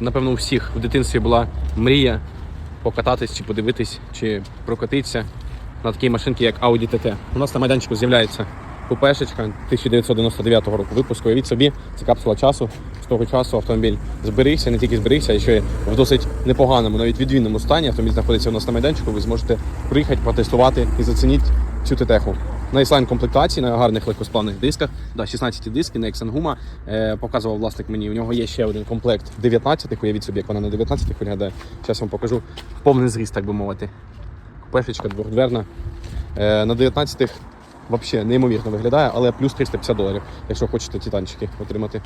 Напевно, у всіх в дитинстві була мрія покататись чи подивитись, чи прокатитися на такій машинці, як Audi TT. У нас на майданчику з'являється купешечка 1999 року випуску. Уявіть собі, це капсула часу. З того часу автомобіль зберігся, не тільки зберігся, а ще й в досить непоганому, навіть відмінному стані. Автомобіль знаходиться у нас на майданчику. Ви зможете приїхати, протестувати і зацінити цю тетеху. На іслайн комплектації, на гарних легкосплавних дисках, да, 16 диски, на Гума. Е, показував власник мені. У нього є ще один комплект 19 Уявіть собі, як вона на 19 виглядає. Зараз вам покажу повний зріст, так би мовити. Купешечка двохдверна. Е, на 19-х взагалі неймовірно виглядає, але плюс 350 доларів, якщо хочете титанчики отримати.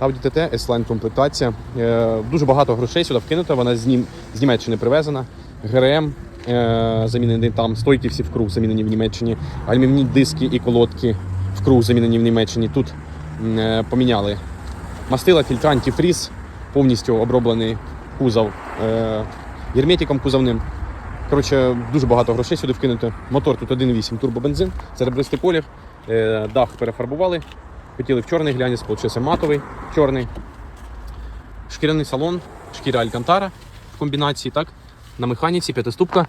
Audi TT, S-Line комплектація. Е, дуже багато грошей сюди вкинуто, вона з, Нім... з Німеччини привезена. ГРМ е, замінений там, стойки всі в круг замінені в Німеччині, алюмінні диски і колодки в круг замінені в Німеччині. Тут е, поміняли мастила, фільтра, антифріз, повністю оброблений кузов е, герметиком кузовним. Коротше, дуже багато грошей сюди вкинуто. Мотор тут 1.8 турбобензин, серебристий колір, е, дах перефарбували. Хотіли в чорний глянець, получився матовий чорний. Шкіряний салон, шкіра Алькантара в комбінації, так? На механіці, п'ятиступка.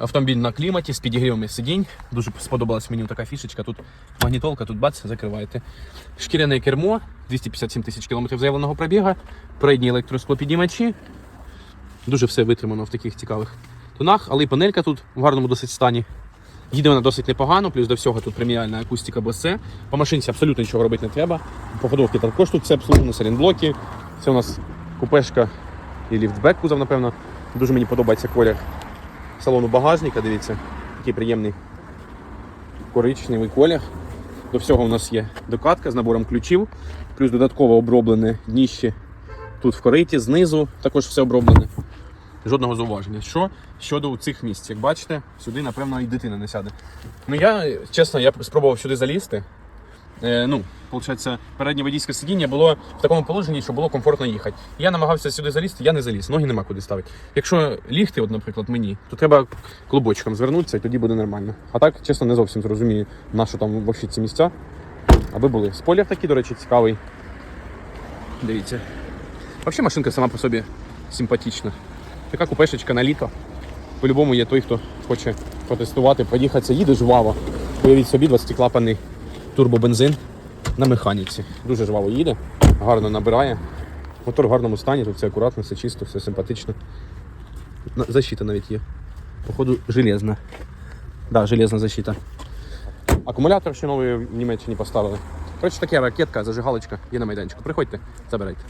Автомобіль на кліматі з підігрівами сидінь. Дуже сподобалась мені така фішечка. Тут магнітолка, тут бац, закриваєте. Шкіряне кермо, 257 тисяч кілометрів заявленого пробіга, передні електросклопіднімачі. Дуже все витримано в таких цікавих тонах, але і панелька тут в гарному досить стані. Їде вона досить непогано, плюс до всього тут преміальна акустика Bose. По машинці абсолютно нічого робити не треба. По ходовці також тут все обслужено, салінблоки. Це у нас купешка і ліфтбек кузов, напевно. Дуже мені подобається колір салону багажника, дивіться, який приємний коричневий колір. До всього у нас є докатка з набором ключів, плюс додатково оброблене дніще тут в кориті, знизу також все оброблене. Жодного зауваження. Що щодо цих місць, як бачите, сюди, напевно, і дитина не сяде. Ну я, чесно, я спробував сюди залізти. Е, ну, виходить, переднє водійське сидіння було в такому положенні, що було комфортно їхати. Я намагався сюди залізти, я не заліз, ноги нема куди ставити. Якщо лігти, от, наприклад, мені, то треба клубочком звернутися і тоді буде нормально. А так, чесно, не зовсім зрозумію, на що там взагалі ці місця. Аби були. Спойлер такий, до речі, цікавий. Дивіться. Взагалі машинка сама по собі симпатична. Така купешечка на літо. По-любому є той, хто хоче протестувати, проїхатися. Їде жваво. Уявіть собі 20-клапаний турбобензин на механіці. Дуже жваво їде, гарно набирає. Мотор в гарному стані, тут все акуратно, все чисто, все симпатично. Защита навіть є. Походу, железна. Да, железна защита. Акумулятор ще новий в Німеччині поставили. Коротше, така ракетка, зажигалочка є на майданчику. Приходьте, забирайте.